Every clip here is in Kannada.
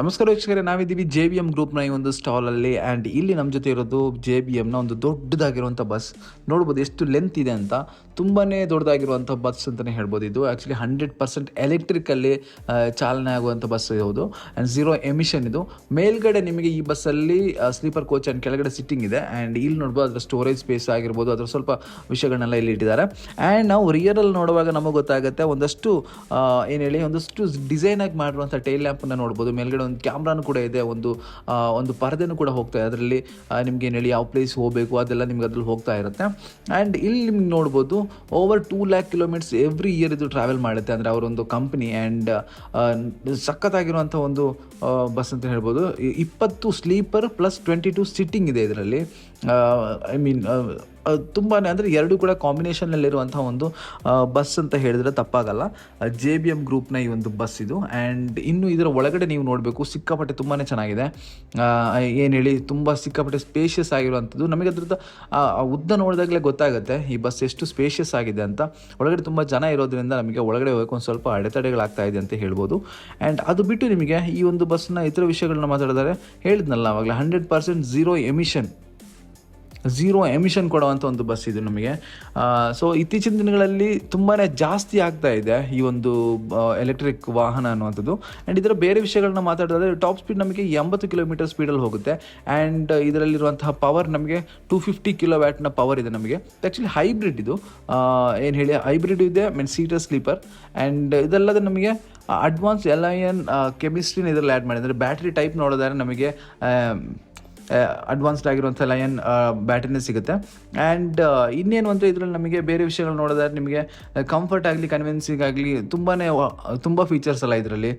ನಮಸ್ಕಾರ ವೀಕ್ಷಕರೇ, ನಾವಿದ್ದೀವಿ ಜೆ ಬಿ ಎಂ ಗ್ರೂಪ್ನ ಈ ಒಂದು ಸ್ಟಾಲಲ್ಲಿ ಆ್ಯಂಡ್ ಇಲ್ಲಿ ನಮ್ಮ ಜೊತೆ ಇರೋದು ಜೆ ಬಿ ಎಮ್ನ ಒಂದು ದೊಡ್ಡದಾಗಿರುವಂಥ ಬಸ್ ನೋಡ್ಬೋದು ಎಷ್ಟು ಲೆಂತ್ ಇದೆ ಅಂತ. ತುಂಬಾ ದೊಡ್ಡದಾಗಿರುವಂಥ ಬಸ್ ಅಂತಲೇ ಹೇಳ್ಬೋದು ಇದು. ಆ್ಯಕ್ಚುಲಿ ಹಂಡ್ರೆಡ್ ಪರ್ಸೆಂಟ್ ಎಲೆಕ್ಟ್ರಿಕಲ್ಲಿ ಚಾಲನೆ ಆಗುವಂಥ ಬಸ್ ಇರೋದು ಆ್ಯಂಡ್ ಝೀರೋ ಎಮಿಷನ್ ಇದು. ಮೇಲ್ಗಡೆ ನಿಮಗೆ ಈ ಬಸ್ಸಲ್ಲಿ ಸ್ಲೀಪರ್ ಕೋಚ್ ಆ್ಯಂಡ್ ಕೆಳಗಡೆ ಸಿಟ್ಟಿಂಗ್ ಇದೆ. ಆ್ಯಂಡ್ ಇಲ್ಲಿ ನೋಡ್ಬೋದು ಅದರ ಸ್ಟೋರೇಜ್ ಸ್ಪೇಸ್ ಆಗಿರ್ಬೋದು. ಅದರ ಸ್ವಲ್ಪ ವಿಷಯಗಳನ್ನೆಲ್ಲ ಇಲ್ಲಿ ಇಟ್ಟಿದ್ದಾರೆ. ಆ್ಯಂಡ್ ನಾವು ರಿಯರಲ್ಲಿ ನೋಡುವಾಗ ನಮಗೆ ಗೊತ್ತಾಗುತ್ತೆ, ಒಂದಷ್ಟು ಏನು ಹೇಳಿ, ಒಂದಷ್ಟು ಡಿಸೈನ್ ಆಗಿ ಮಾಡಿರುವಂಥ ಟೈಲ್ ಲ್ಯಾಂಪನ್ನು ನೋಡ್ಬೋದು. ಮೇಲ್ಗಡೆ ಒಂದು ಕ್ಯಾಮ್ರಾನು ಕೂಡ ಇದೆ, ಒಂದು ಒಂದು ಪರದೆನೂ ಕೂಡ ಹೋಗ್ತಾ ಇದೆ. ಅದರಲ್ಲಿ ನಿಮ್ಗೆ ಏನು ಹೇಳಿ ಯಾವ ಪ್ಲೇಸ್ ಹೋಗಬೇಕು ಅದೆಲ್ಲ ನಿಮ್ಗೆ ಅದ್ರಲ್ಲಿ ಹೋಗ್ತಾ ಇರುತ್ತೆ. ಆ್ಯಂಡ್ ಇಲ್ಲಿ ನಿಮ್ಗೆ ನೋಡ್ಬೋದು over two lakh kilometres every year ಇದು ಟ್ರಾವೆಲ್ ಮಾಡುತ್ತೆ. ಅಂದರೆ ಅವರೊಂದು ಕಂಪ್ನಿ ಆ್ಯಂಡ್ ಸಖತ್ತಾಗಿರುವಂಥ ಒಂದು ಬಸ್ ಅಂತ ಹೇಳ್ಬೋದು. ಇಪ್ಪತ್ತು sleeper plus twenty two sitting ಇದೆ ಇದರಲ್ಲಿ. ಐ ಮೀನ್ ತುಂಬಾ ಅಂದರೆ ಎರಡು ಕೂಡ ಕಾಂಬಿನೇಷನ್ನಲ್ಲಿರುವಂಥ ಒಂದು ಬಸ್ ಅಂತ ಹೇಳಿದ್ರೆ ತಪ್ಪಾಗಲ್ಲ. ಜೆ ಬಿ ಎಂ ಗ್ರೂಪ್ನ ಈ ಒಂದು ಬಸ್ ಇದು. ಆ್ಯಂಡ್ ಇನ್ನು ಇದರ ಒಳಗಡೆ ನೀವು ನೋಡಬೇಕು, ಸಿಕ್ಕಾಪಟ್ಟೆ ತುಂಬಾ ಚೆನ್ನಾಗಿದೆ. ಏನು ಹೇಳಿ, ತುಂಬ ಸಿಕ್ಕಾಪಟ್ಟೆ ಸ್ಪೇಷಿಯಸ್ ಆಗಿರುವಂಥದ್ದು. ನಮಗೆ ಅದ್ರದ್ದು ಉದ್ದ ನೋಡಿದಾಗಲೇ ಗೊತ್ತಾಗುತ್ತೆ, ಈ ಬಸ್ ಎಷ್ಟು ಸ್ಪೇಷಿಯಸ್ ಆಗಿದೆ ಅಂತ. ಒಳಗಡೆ ತುಂಬ ಜನ ಇರೋದ್ರಿಂದ ನಮಗೆ ಒಳಗಡೆ ಹೋಗೋಕೆ ಒಂದು ಸ್ವಲ್ಪ ಅಡೆತಡೆಗಳಾಗ್ತಾ ಇದೆ ಅಂತ ಹೇಳ್ಬೋದು. ಆ್ಯಂಡ್ ಅದು ಬಿಟ್ಟು ನಿಮಗೆ ಈ ಒಂದು ಬಸ್ನ ಇತರ ವಿಷಯಗಳನ್ನ ಮಾತಾಡಿದರೆ ಹೇಳಿದ್ನಲ್ಲ ಆವಾಗಲೇ hundred percent zero emission zero emission ಕೊಡುವಂಥ ಒಂದು ಬಸ್ ಇದು ನಮಗೆ. ಸೊ ಇತ್ತೀಚಿನ ದಿನಗಳಲ್ಲಿ ತುಂಬಾ ಜಾಸ್ತಿ ಆಗ್ತಾ ಇದೆ ಈ ಒಂದು ಎಲೆಕ್ಟ್ರಿಕ್ ವಾಹನ ಅನ್ನುವಂಥದ್ದು. ಆ್ಯಂಡ್ ಇದರ ಬೇರೆ ವಿಷಯಗಳನ್ನ ಮಾತಾಡಿದ್ರೆ ಟಾಪ್ ಸ್ಪೀಡ್ ನಮಗೆ ಎಂಬತ್ತು ಕಿಲೋಮೀಟರ್ ಸ್ಪೀಡಲ್ಲಿ ಹೋಗುತ್ತೆ. ಆ್ಯಂಡ್ ಇದರಲ್ಲಿರುವಂತಹ ಪವರ್ ನಮಗೆ ಟೂ ಫಿಫ್ಟಿ ಕಿಲೋ ವ್ಯಾಟ್ನ ಪವರ್ ಇದೆ ನಮಗೆ. ಆ್ಯಕ್ಚುಲಿ ಹೈಬ್ರಿಡ್ ಇದು. ಏನು ಹೇಳಿ ಹೈಬ್ರಿಡ್ ಇದೆ ಮೀನ್ ಸೀಟರ್ ಸ್ಲೀಪರ್ ಆ್ಯಂಡ್ ಇದಲ್ಲದೆ ನಮಗೆ ಅಡ್ವಾನ್ಸ್ ಎಲ್ ಐ ಎನ್ ಕೆಮಿಸ್ಟ್ರಿನ ಇದರಲ್ಲಿ ಆ್ಯಡ್ ಮಾಡಿದ್ದಾರೆ. ಬ್ಯಾಟ್ರಿ ಟೈಪ್ ನೋಡೋದಾದ್ರೆ ನಮಗೆ ಅಡ್ವಾನ್ಸ್ಡ್ ಆಗಿರುವಂಥ ಲಯನ್ ಬ್ಯಾಟ್ರಿನೇ ಸಿಗುತ್ತೆ. ಆ್ಯಂಡ್ ಇನ್ನೇನು ಅಂದರೆ ಇದರಲ್ಲಿ ನಮಗೆ ಬೇರೆ ವಿಷಯಗಳು ನೋಡೋದಾದ್ರೆ ನಿಮಗೆ ಕಂಫರ್ಟ್ ಆಗಲಿ ಕನ್ವಿನ್ಸಿಂಗ್ ಆಗಲಿ ತುಂಬಾ ತುಂಬ ಫೀಚರ್ಸ್ ಎಲ್ಲ ಇದರಲ್ಲಿ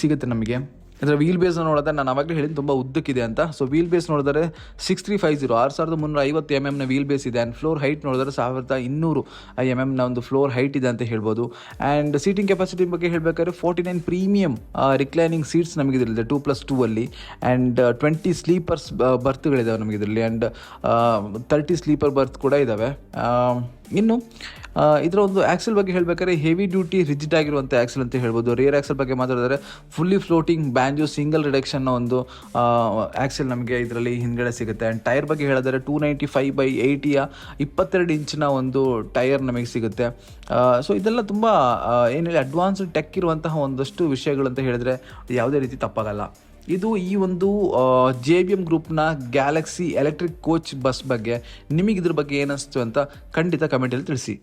ಸಿಗುತ್ತೆ ನಮಗೆ. ಇದರ ವೀಲ್ ಬೇಸ್ ನೋಡಿದ್ರೆ ನಾನು ಅವಾಗಲೇ ಹೇಳಿದ್ದು ತುಂಬ ಉದ್ದಕ್ಕಿದೆ ಅಂತ. ಸೊ ವೀಲ್ ಬೇಸ್ ನೋಡಿದ್ರೆ ಸಿಕ್ಸ್ ತ್ರೀ ಫೈವ್ ಜೀರೋ ಆರು ಸಾವಿರದ ಮುನ್ನೂರ ಐವತ್ತು ಎಂ ಎಮ್ನ ವೀಲ್ ಬೇಸ್ ಇದೆ. ಆ್ಯಂಡ್ ಫ್ಲೋರ್ ಹೈಟ್ ನೋಡಿದ್ರೆ ಸಾವಿರದ ಇನ್ನೂರು ಎಂ ಎಮ್ನ ಒಂದು ಫ್ಲೋರ್ ಹೈಟ್ ಇದೆ ಅಂತ ಹೇಳ್ಬೋದು. ಆ್ಯಂಡ್ ಸೀಟಿಂಗ್ ಕೆಪಾಸಿಟಿ ಬಗ್ಗೆ ಹೇಳಬೇಕಾದ್ರೆ forty nine premium reclining seats ನಮಗೆ ಇದರಲ್ಲಿದೆ ಟೂ ಪ್ಲಸ್ ಟೂ ಅಲ್ಲಿ ಆ್ಯಂಡ್ ಟ್ವೆಂಟಿ ಸ್ಲೀಪರ್ಸ್ ಬರ್ತ್ಗಳಿದ್ದಾವೆ ನಮಗೆ ಇದರಲ್ಲಿ ಆ್ಯಂಡ್ ತರ್ಟಿ ಸ್ಲೀಪರ್ ಬರ್ತ್ ಕೂಡ ಇದ್ದಾವೆ ಇನ್ನು ಇದರ ಒಂದು ಆ್ಯಕ್ಸಲ್ ಬಗ್ಗೆ ಹೇಳಬೇಕಾದ್ರೆ ಹೆವಿ ಡ್ಯೂಟಿ ರಿಜಿಡ್ ಆಗಿರುವಂಥ ಆ್ಯಕ್ಸಲ್ ಅಂತ ಹೇಳ್ಬೋದು. ರಿಯರ್ ಆ್ಯಕ್ಸಲ್ ಬಗ್ಗೆ ಮಾತಾಡಿದ್ರೆ ಫುಲ್ಲಿ ಫ್ಲೋಟಿಂಗ್ ಬ್ಯಾಂಜು ಸಿಂಗಲ್ ರಿಡಕ್ಷನ್ನ ಒಂದು ಆ್ಯಕ್ಸಲ್ ನಮಗೆ ಇದರಲ್ಲಿ ಹಿಂದ್ಗಡೆ ಸಿಗುತ್ತೆ. ಆ್ಯಂಡ್ ಟೈರ್ ಬಗ್ಗೆ ಹೇಳಿದ್ರೆ ಟೂ ನೈಂಟಿ ಫೈವ್ ಬೈ ಏಯ್ಟಿಯ ಇಪ್ಪತ್ತೆರಡು ಇಂಚಿನ ಒಂದು ಟೈರ್ ನಮಗೆ ಸಿಗುತ್ತೆ. ಸೊ ಇದೆಲ್ಲ ತುಂಬ ಏನಿಲ್ಲ ಅಡ್ವಾನ್ಸ್ಡ್ ಟೆಕ್ ಇರುವಂತಹ ಒಂದಷ್ಟು ವಿಷಯಗಳು ಅಂತ ಹೇಳಿದ್ರೆ ಯಾವುದೇ ರೀತಿ ತಪ್ಪಾಗಲ್ಲ. ಇದು ಈ ಒಂದು ಜೆ ಬಿ ಎಂ ಗ್ರೂಪ್ನ ಗ್ಯಾಲಕ್ಸಿ ಎಲೆಕ್ಟ್ರಿಕ್ ಕೋಚ್ ಬಸ್ ಬಗ್ಗೆ ನಿಮಗೆ ಇದ್ರ ಬಗ್ಗೆ ಏನಿಸ್ತು ಅಂತ ಖಂಡಿತ ಕಮೆಂಟಲ್ಲಿ ತಿಳಿಸಿ.